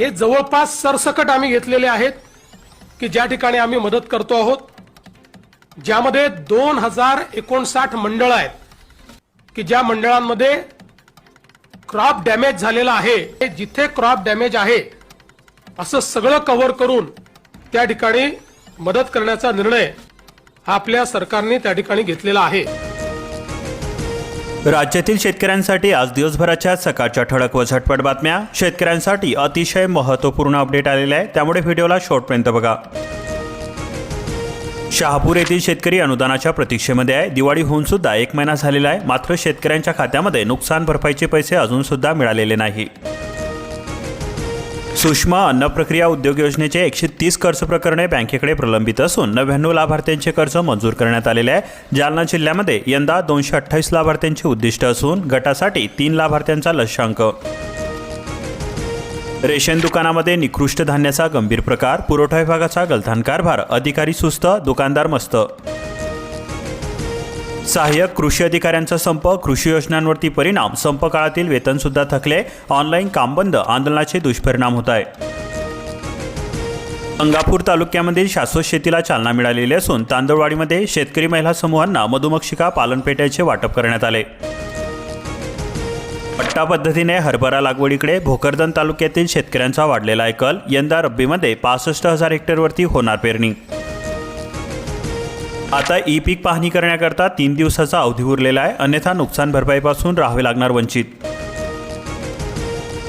हे जवळपास सरसकट आम्ही घेतलेले आहेत की ज्या ठिकाणी आम्ही मदत करतो आहोत ज्यामध्ये दोन हजार एकोणसाठ मंडळ आहेत की ज्या मंडळांमध्ये क्रॉप डॅमेज झालेला आहे. हे जिथे क्रॉप डॅमेज आहे असं सगळं कव्हर करून त्या ठिकाणी मदत करण्याचा निर्णय आपल्या सरकारने त्या ठिकाणी घेतलेला आहे. राज्यातील शेतकऱ्यांसाठी आज दिवसभराच्या सकाळच्या ठळक व झटपट बातम्या. शेतकऱ्यांसाठी अतिशय महत्त्वपूर्ण अपडेट आलेले आहे त्यामुळे व्हिडिओला शॉर्टपर्यंत बघा. शहापूर येथील शेतकरी अनुदानाच्या प्रतीक्षेमध्ये आहे. दिवाळी होऊन सुद्धा एक महिना झालेला आहे. मात्र शेतकऱ्यांच्या खात्यामध्ये नुकसान भरपाईचे पैसे अजून सुद्धा मिळालेले नाही. सूक्ष्म अन्न प्रक्रिया उद्योग योजनेचे एकशे तीस कर्ज प्रकरणे बँकेकडे प्रलंबित असून नव्याण्णव लाभार्थ्यांचे कर्ज मंजूर करण्यात आलेले आहे. जालना जिल्ह्यामध्ये यंदा दोनशे अठ्ठावीस लाभार्थ्यांचे उद्दिष्ट असून गटासाठी तीन लाभार्थ्यांचा लक्ष्यांक रेशन दुकानामध्ये निकृष्ट धान्याचा गंभीर प्रकार पुरवठा विभागाचा गलथान कारभार अधिकारी सुस्त दुकानदार मस्त. सहाय्यक कृषी अधिकाऱ्यांचा संप कृषी योजनांवरती परिणाम संप काळातील वेतन सुद्धा थकले ऑनलाईन काम बंद आंदोलनाचे दुष्परिणाम होत आहे अंगापूर तालुक्यामधील शाश्वत शेतीला चालना मिळालेली असून तांदळवाडीमध्ये शेतकरी महिला समूहांना मधुमक्षिका पालनपेट्याचे वाटप करण्यात आले. पट्टा पद्धतीने हरभरा लागवडीकडे भोकरदन तालुक्यातील शेतकऱ्यांचा वाढलेला आहे कल यंदा रब्बीमध्ये पासष्ट हजार हेक्टरवरती होणार पेरणी. आता ई पीक पाहणी करण्याकरता तीन दिवसाचा अवधी उरलेला आहे. अन्यथा नुकसान भरपाईपासून राहावे लागणार वंचित.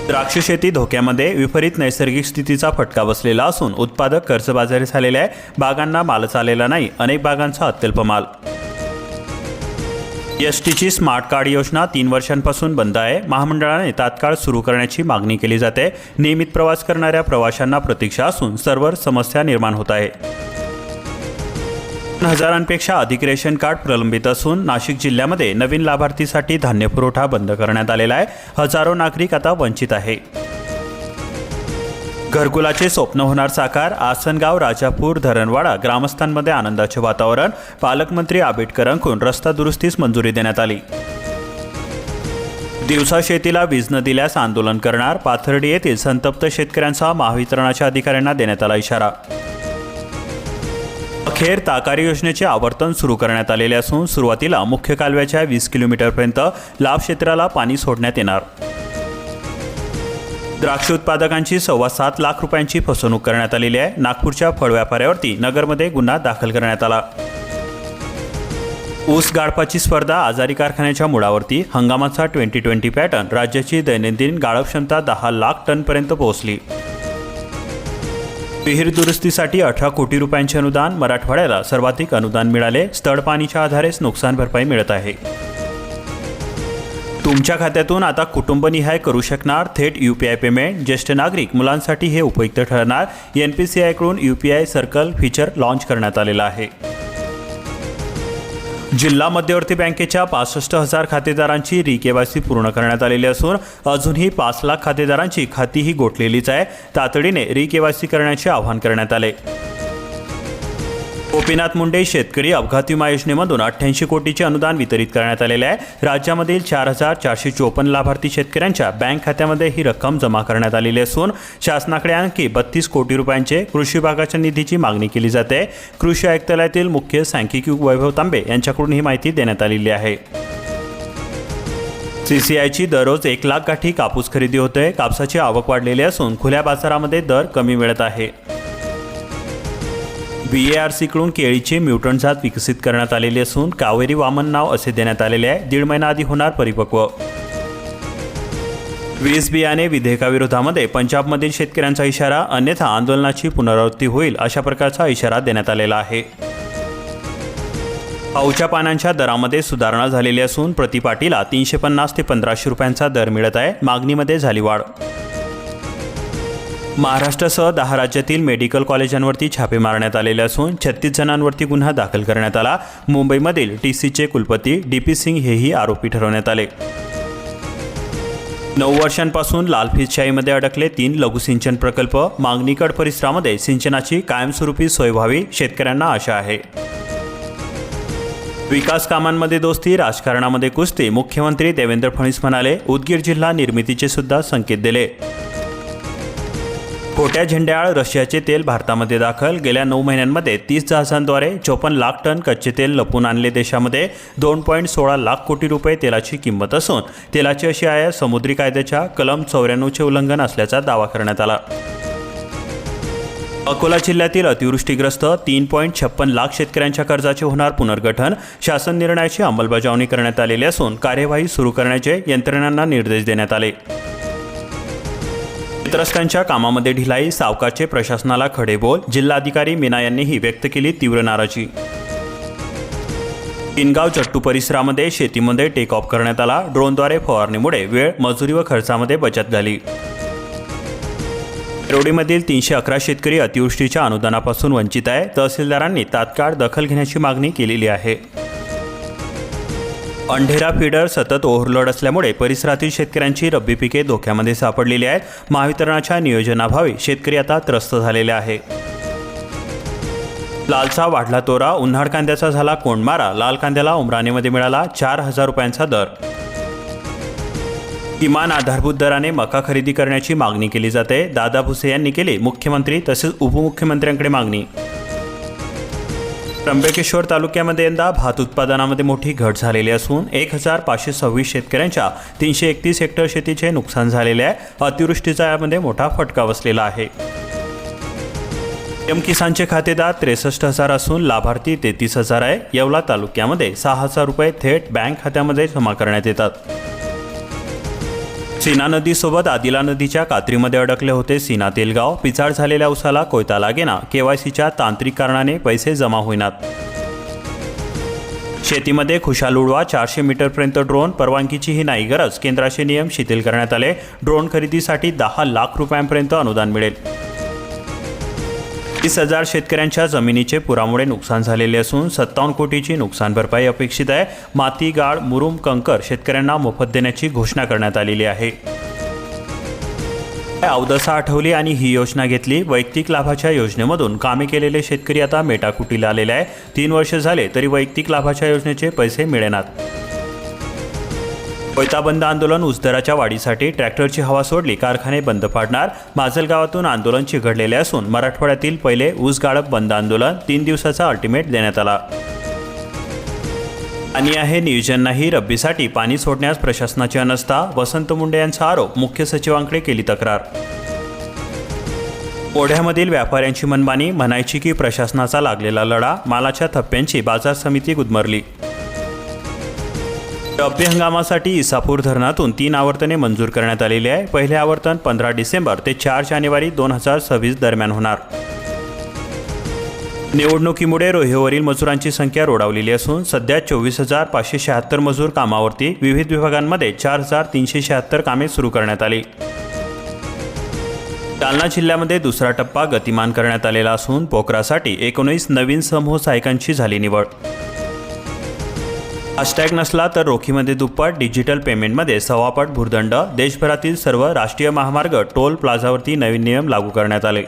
द्राक्ष शेती धोक्यामध्ये विपरीत नैसर्गिक स्थितीचा फटका बसलेला असून उत्पादक कर्जबाजारी झालेले आहे. बागांना मालच आलेला नाही. अनेक बागांचा अत्यल्प माल. एस टीची स्मार्ट कार्ड योजना तीन वर्षांपासून बंद आहे. महामंडळाने तात्काळ सुरू करण्याची मागणी केली जाते. नियमित प्रवास करणाऱ्या प्रवाशांना प्रतीक्षा असून सर्वर समस्या निर्माण होत आहे. हजारांपेक्षा अधिक रेशन कार्ड प्रलंबित असून नाशिक जिल्ह्यामध्ये नवीन लाभार्थीसाठी धान्य पुरवठा बंद करण्यात आलेला आहे. हजारो नागरिक आता वंचित आहे. घरकुलाचे स्वप्न होणार साकार. आसनगाव राजापूर धरणवाडा ग्रामस्थांमध्ये आनंदाचे वातावरण. पालकमंत्री आंबेडकरांकडून रस्ता दुरुस्तीस मंजुरी देण्यात आली. दिवसा शेतीला वीज न दिल्यास आंदोलन करणार. पाथर्डी येथील संतप्त शेतकऱ्यांचा महावितरणाच्या अधिकाऱ्यांना देण्यात आला इशारा. अखेर ताकारी योजनेचे आवर्तन सुरू करण्यात आलेले असून सुरुवातीला मुख्य कालव्याच्या वीस किलोमीटरपर्यंत लाभ क्षेत्राला पाणी सोडण्यात येणार. द्राक्ष उत्पादकांची सव्वा सात लाख रुपयांची फसवणूक करण्यात आलेली आहे. नागपूरच्या फळ व्यापाऱ्यावरती नगरमध्ये गुन्हा दाखल करण्यात आला. ऊस गाळपाची स्पर्धा आजारी कारखान्याच्या मुळावरती हंगामाचा ट्वेंटी ट्वेंटी पॅटर्न राज्याची दैनंदिन गाळप क्षमता दहा लाख टनपर्यंत पोहोचली. विहीर दुरुस्तीसाठी अठरा कोटी रुपयांचे अनुदान मराठवाड्याला सर्वाधिक अनुदान मिळाले. स्थळ पाणीच्या आधारेच नुकसान भरपाई मिळत आहे. तुमच्या खात्यातून आता कुटुंबनिहाय करू शकणार थेट यू पी आय पेमेंट. ज्येष्ठ नागरिक मुलांसाठी हे उपयुक्त ठरणार. N P C आयकडून U P I circle feature launch करण्यात आलेलं आहे. जिल्हा मध्यवर्ती बँकेच्या पासष्ट हजार खातेदारांची रिकेवायसी पूर्ण करण्यात आलेली असून अजूनही पाच लाख खातेदारांची खातीही गोठलेलीच आहे. तातडीने रिकेवायसी करण्याचे आवाहन करण्यात आले. गोपीनाथ मुंडे शेतकरी अपघात विमा योजनेमधून अठ्ठ्याऐंशी कोटीचे अनुदान वितरित करण्यात आलेले आहे. राज्यामधील चार हजार चारशे चोपन्न लाभार्थी शेतकऱ्यांच्या बँक खात्यामध्ये ही रक्कम जमा करण्यात आलेली असून शासनाकडे आणखी बत्तीस कोटी रुपयांचे कृषी विभागाच्या निधीची मागणी केली जाते. कृषी आयुक्तालयातील मुख्य सांख्यिकी वैभव तांबे यांच्याकडून ही माहिती देण्यात आलेली आहे. सीसीआयची दररोज एक लाख गाठी कापूस खरेदी होते. कापसाची आवक वाढलेली असून खुल्या बाजारामध्ये दर कमी मिळत आहे. बी ए आर सीकडून केळीचे म्युटंट जात विकसित करण्यात आलेली असून कावेरी वामन नाव असे देण्यात आलेले आहे. दीड महिना आधी होणार परिपक्व. वीज बियाणे विधेयकाविरोधामध्ये पंजाबमधील शेतकऱ्यांचा इशारा अन्यथा आंदोलनाची पुनरावृत्ती होईल अशा प्रकारचा इशारा देण्यात आलेला आहे. पाऊच्या पानांच्या दरामध्ये सुधारणा झालेली असून प्रतिपाटीला तीनशे पन्नास ते पंधराशे रुपयांचा दर मिळत आहे. मागणीमध्ये झाली वाढ. महाराष्ट्रासह दहा राज्यातील मेडिकल कॉलेजांवरती छापे मारण्यात आलेले असून छत्तीस जणांवरती गुन्हा दाखल करण्यात आला. मुंबईमधील टी सीचे कुलपती डी पी सिंग हेही आरोपी ठरवण्यात आले. नऊ वर्षांपासून लालफितशाहीमध्ये अडकले तीन लघुसिंचन प्रकल्प. मागणीकड परिसरामध्ये सिंचनाची कायमस्वरूपी सोय व्हावी शेतकऱ्यांना आशा आहे. विकास कामांमध्ये दोस्ती राजकारणामध्ये कुस्ती मुख्यमंत्री देवेंद्र फडणवीस म्हणाले उदगीर जिल्हा निर्मितीचे सुद्धा संकेत दिले. खोट्या झेंड्याआळ रशियाचे तेल भारतामध्ये दाखल. गेल्या नऊ महिन्यांमध्ये तीस जहाजांद्वारे चोपन्न लाख टन कच्चे तेल लपून आणले देशामध्ये. दोन पॉईंट सोळा लाख कोटी रुपये तेलाची किंमत असून तेलाची अशी आयात समुद्री कायद्याच्या कलम चौऱ्याण्णवचे उल्लंघन असल्याचा दावा करण्यात आला. अकोला जिल्ह्यातील अतिवृष्टीग्रस्त तीन पॉईंट छप्पन लाख शेतकऱ्यांच्या कर्जाचे होणार पुनर्गठन शासन निर्णयाची अंमलबजावणी करण्यात आलेली असून कार्यवाही सुरू करण्याचे यंत्रणांना निर्देश देण्यात आले. शेतरस्त्यांच्या कामामध्ये ढिलाई सावकारचे प्रशासनाला खडे बोल जिल्हाधिकारी मीना यांनीही व्यक्त केली तीव्र नाराजी. किनगाव चट्टू परिसरामध्ये शेतीमध्ये टेक ऑफ करण्यात आला. ड्रोनद्वारे फवारणीमुळे वेळ मजुरी व खर्चामध्ये बचत झाली. रोडीमधील तीनशे अकरा शेतकरी अतिवृष्टीच्या अनुदानापासून वंचित आहे. तहसीलदारांनी तात्काळ दखल घेण्याची मागणी केलेली आहे. अंढेरा फीडर सतत ओव्हरलोड असल्यामुळे परिसरातील शेतकऱ्यांची रब्बी पिके धोक्यामध्ये सापडलेली आहेत. महावितरणाच्या नियोजनाभावी शेतकरी आता त्रस्त झालेले आहे. लालचा वाढला तोरा उन्हाळ कांद्याचा झाला कोंडमारा लाल कांद्याला उमराणीमध्ये मिळाला चार हजार रुपयांचा दर. किमान आधारभूत दराने मका खरेदी करण्याची मागणी केली जाते. दादा भुसे यांनी केली मुख्यमंत्री तसेच उपमुख्यमंत्र्यांकडे मागणी. त्र्यंबकेश्वर तालुक्यामध्ये यंदा भात उत्पादनामध्ये मोठी घट झालेली असून एक हजार पाचशे सव्वीस शेतकऱ्यांच्या तीनशे एकतीस हेक्टर शेतीचे नुकसान झालेले आहे. अतिवृष्टीचा यामध्ये मोठा फटका बसलेला आहे. एम किसानचे खातेदार त्रेसष्ट हजार असून लाभार्थी तेहतीस हजार आहे. येवला तालुक्यामध्ये सहा हजार रुपये थेट बँक खात्यामध्ये जमा करण्यात येतात. सीना नदीसोबत आदिला नदीच्या कात्रीमध्ये अडकले होते. सीना तेलगाव पिचाड झालेल्या उसाला कोयता लागेना. केवायसीच्या तांत्रिक कारणाने पैसे जमा होईनात. शेतीमध्ये खुशाल उडवा चारशे मीटरपर्यंत ड्रोन परवानगीची ही नाही गरज. केंद्राचे नियम शिथिल करण्यात आले. ड्रोन खरेदीसाठी दहा लाख रुपयांपर्यंत अनुदान मिळेल. तीस हजार शेतकऱ्यांच्या जमिनीचे पुरामुळे नुकसान झालेले असून सत्तावन्न कोटीची नुकसान भरपाई अपेक्षित आहे. माती गाळ मुरुम कंकर शेतकऱ्यांना मोफत देण्याची घोषणा करण्यात आलेली आहे. अवदसा आठवली आणि ही योजना घेतली. वैयक्तिक लाभाच्या योजनेमधून कामे केलेले शेतकरी आता मेटाकुटीला आलेले आहे. तीन वर्ष झाले तरी वैयक्तिक लाभाच्या योजनेचे पैसे मिळेनात. कोयता बंद आंदोलन उसदराच्या वाढीसाठी ट्रॅक्टरची हवा सोडली कारखाने बंद पाडणार माजलगावातून आंदोलन चिघडलेले असून मराठवाड्यातील पहिले ऊस गाळप बंद आंदोलन तीन दिवसाचा अल्टिमेट देण्यात आला. आणि आहे नियोजन नाही रब्बीसाठी पाणी सोडण्यास प्रशासनाची अनस्था वसंत मुंडे यांचा आरोप मुख्य सचिवांकडे केली तक्रार. ओढ्यामधील व्यापाऱ्यांची मनमानी म्हणायची की प्रशासनाचा लागलेला लढा मालाच्या थप्प्यांची बाजार समिती गुदमरली. रब्बी हंगामासाठी इसापूर धरणातून तीन आवर्तने मंजूर करण्यात आलेली आहे. पहिले आवर्तन पंधरा डिसेंबर ते चार जानेवारी दोन हजार सव्वीस दरम्यान होणार. निवडणुकीमुळे रोहिवरील मजुरांची संख्या रोडावलेली असून सध्या चोवीस हजार पाचशे शहात्तर मजूर कामावरती विविध विभागांमध्ये चार हजार तीनशे शहात्तर कामे सुरू करण्यात आली. जालना जिल्ह्यामध्ये दुसरा टप्पा गतिमान करण्यात आलेला असून पोकरासाठी एकोणीस नवीन समूह सहायकांची झाली निवड. फास्टॅग नसला तर रोखीमध्ये दुप्पट डिजिटल पेमेंटमध्ये सव्वापट भूर्दंड देशभरातील सर्व राष्ट्रीय महामार्ग टोल प्लाझावरती नवीन नियम लागू करण्यात आले.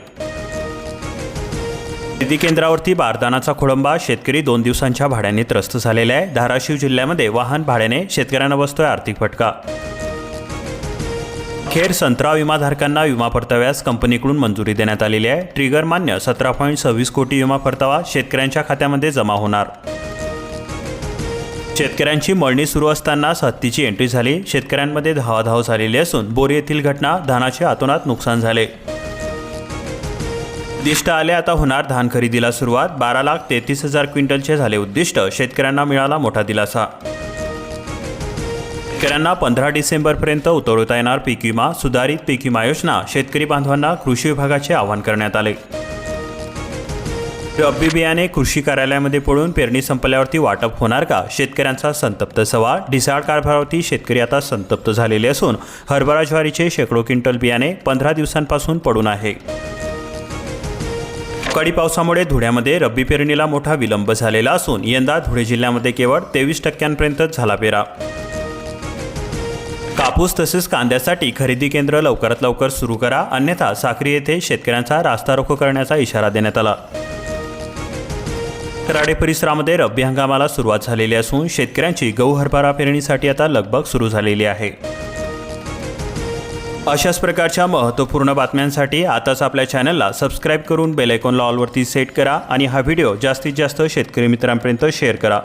खरेदी केंद्रावरती बारदानाचा खोळंबा शेतकरी दोन दिवसांच्या भाड्याने त्रस्त झालेले आहे. धाराशिव जिल्ह्यामध्ये वाहन भाड्याने शेतकऱ्यांना बसतोय आर्थिक फटका. खेर संत्रा विमाधारकांना विमा परताव्यास कंपनीकडून मंजुरी देण्यात आलेली आहे. ट्रिगर मान्य सतरा पॉईंट सव्वीस कोटी विमा परतावा शेतकऱ्यांच्या खात्यामध्ये जमा होणार. शेतकऱ्यांची मळणी सुरू असतानाच हत्तीची एंट्री झाली. शेतकऱ्यांमध्ये धावाधाव झालेली असून बोरी येथील घटना धानाचे आतोनात नुकसान झाले. उद्दिष्ट आले आता होणार धान खरेदीला सुरुवात. बारा लाख तेहतीस हजार क्विंटलचे झाले उद्दिष्ट. शेतकऱ्यांना मिळाला मोठा दिलासा. शेतकऱ्यांना पंधरा डिसेंबरपर्यंत उतरवता येणार पीक विमा. सुधारित पीक विमा योजना. शेतकरी बांधवांना कृषी विभागाचे आवाहन करण्यात आले. रब्बी बियाणे कृषी कार्यालयामध्ये पडून पेरणी संपल्यावरती वाटप होणार का? शेतकऱ्यांचा संतप्त सवाल. ढिसाळ कारभारावरती शेतकरी आता संतप्त झालेले असून हरभरा ज्वारीचे शेकडो क्विंटल बियाणे पंधरा दिवसांपासून पडून आहे. अवकाळी पावसामुळे धुळ्यामध्ये रब्बी पेरणीला मोठा विलंब झालेला असून यंदा धुळे जिल्ह्यामध्ये केवळ तेवीस टक्क्यांपर्यंतच झाला पेरा. कापूस तसेच कांद्यासाठी खरेदी केंद्र लवकरात लवकर सुरू करा. अन्यथा साक्री येथे शेतकऱ्यांचा रास्ता रोको करण्याचा इशारा देण्यात आला. कराडे परिसरामध्ये रब्बी हंगामाला सुरुवात झालेली असून शेतकऱ्यांची गहू हरभरा पेरणीसाठी आता लगबग सुरू झालेली आहे. अशाच प्रकारच्या महत्त्वपूर्ण बातम्यांसाठी आताच आपल्या चॅनलला सबस्क्राईब करून बेलायकॉनला ऑलवरती सेट करा आणि हा व्हिडिओ जास्तीत जास्त शेतकरी मित्रांपर्यंत शेअर करा.